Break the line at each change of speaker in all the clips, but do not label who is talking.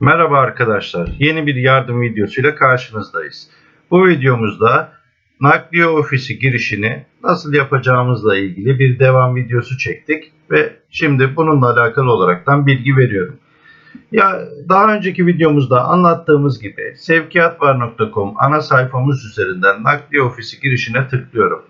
Merhaba arkadaşlar. Yeni bir yardım videosuyla karşınızdayız. Bu videomuzda nakliye ofisi girişini nasıl yapacağımızla ilgili bir devam videosu çektik ve şimdi bununla alakalı olaraktan bilgi veriyorum. Ya daha önceki videomuzda anlattığımız gibi sevkiyatvar.com ana sayfamız üzerinden nakliye ofisi girişine tıklıyorum.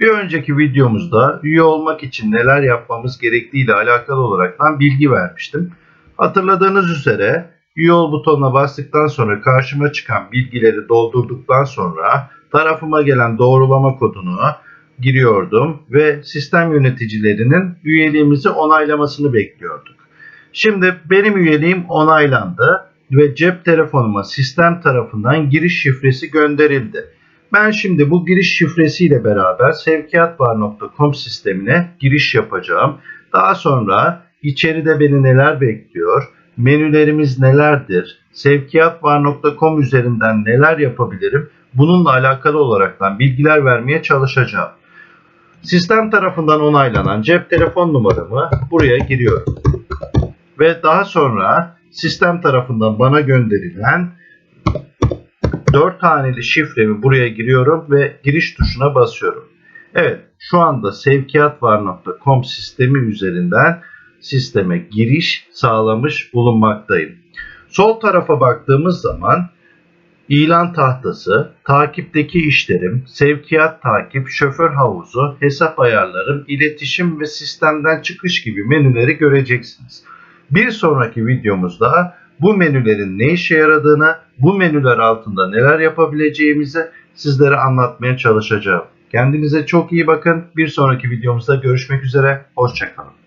Bir önceki videomuzda üye olmak için neler yapmamız gerektiği ile alakalı olaraktan bilgi vermiştim. Hatırladığınız üzere üye ol butonuna bastıktan sonra karşıma çıkan bilgileri doldurduktan sonra tarafıma gelen doğrulama kodunu giriyordum ve sistem yöneticilerinin üyeliğimizi onaylamasını bekliyorduk. Şimdi benim üyeliğim onaylandı ve cep telefonuma sistem tarafından giriş şifresi gönderildi. Ben şimdi bu giriş şifresiyle beraber sevkiyatvar.com sistemine giriş yapacağım. Daha sonra içeride beni neler bekliyor, menülerimiz nelerdir, sevkiyatvar.com üzerinden neler yapabilirim bununla alakalı olaraktan bilgiler vermeye çalışacağım. Sistem tarafından onaylanan cep telefon numaramı buraya giriyorum. Ve daha sonra sistem tarafından bana gönderilen 4 haneli şifremi buraya giriyorum ve giriş tuşuna basıyorum. Evet şu anda sevkiyatvar.com sistemi üzerinden sisteme giriş sağlamış bulunmaktayım. Sol tarafa baktığımız zaman ilan tahtası, takipteki işlerim, sevkiyat takip, şoför havuzu, hesap ayarlarım, iletişim ve sistemden çıkış gibi menüleri göreceksiniz. Bir sonraki videomuzda bu menülerin ne işe yaradığını, bu menüler altında neler yapabileceğimizi sizlere anlatmaya çalışacağım. Kendinize çok iyi bakın. Bir sonraki videomuzda görüşmek üzere. Hoşçakalın.